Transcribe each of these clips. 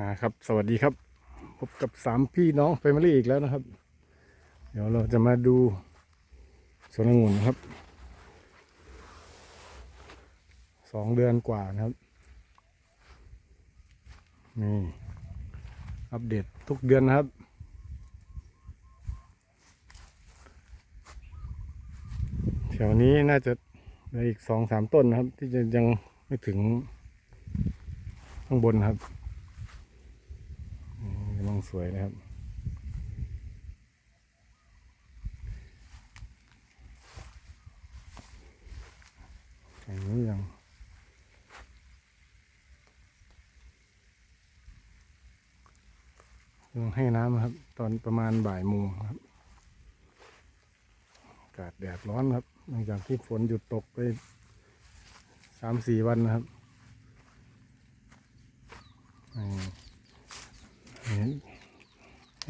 อ่าครับสวัสดีครับ พบกับสามพี่น้องแฟมิลี่อีกแล้วนะครับ เดี๋ยวเราจะมาดูสวนองุ่นนะครับสองเดือนกว่านะครับนี่อัปเดตทุกเดือนนะครับ แถวนี้น่าจะเหลืออีกสองสามต้นนะครับ ที่จะยังไม่ถึงข้างบนครับ สวยนะครับอย่างนี้ยังยังให้น้ำครับ ตอนประมาณบ่ายโมงครับ อากาศแดดร้อนครับ หลังจากที่ฝนหยุดตกไปสามสี่วันนะครับนี่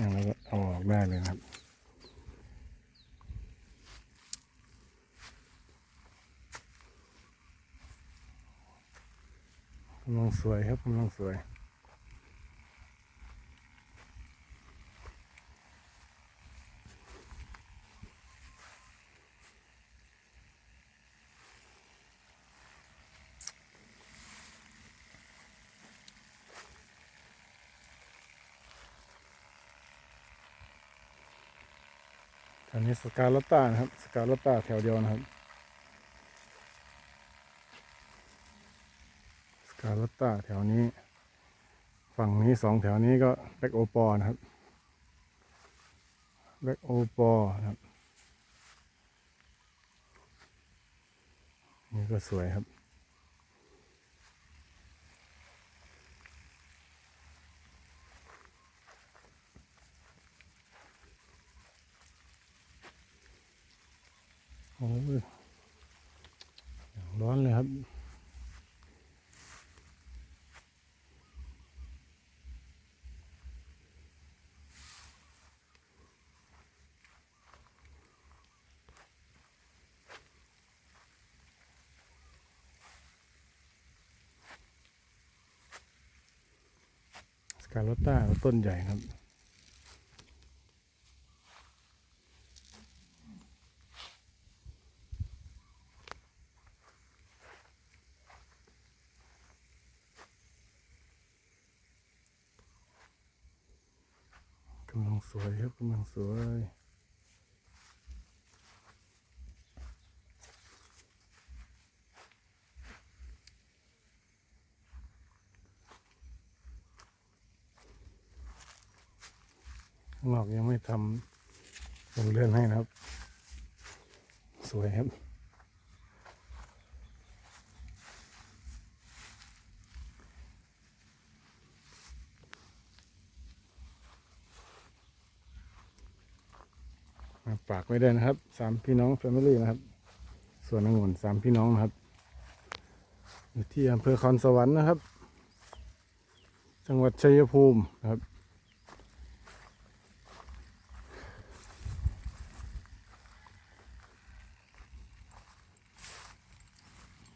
อย่างเราก็เอาออกได้เลยครับกำลังสวยครับกำลังสวย แถวนี้สกาลต้านะครับ สกาลต้าแถวเดียวนะครับ สกาลต้าแถวนี้ ฝั่งนี้สองแถวนี้ก็แบ็กโอปอนะครับแบ็กโอปอนะครับ นี่ก็สวยครับ โอ้ยร้อนเลยครับ สกาลต้าต้นใหญ่ครับ กำลังสวยครับกำลังสวยข้างนอกยังไม่ทำลงเรือนให้นะครับ สวยครับ ฝากไว้ด้วยนะครับสามพี่น้องแฟมิลี่นะครับส่วนองุ่นสามพี่น้องนะครับ อยู่ที่อำเภอคอนสวรรค์นะครับ จังหวัดชัยภูมินะครับ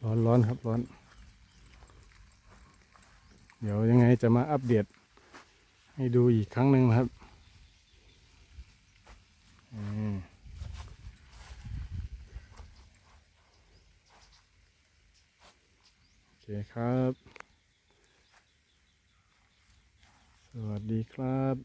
ร้อนร้อนครับร้อน เดี๋ยวยังไงจะมาอัปเดต ให้ดูอีกครั้งหนึ่งนะครับ อืมโอ เคครับ สวัสดีครับ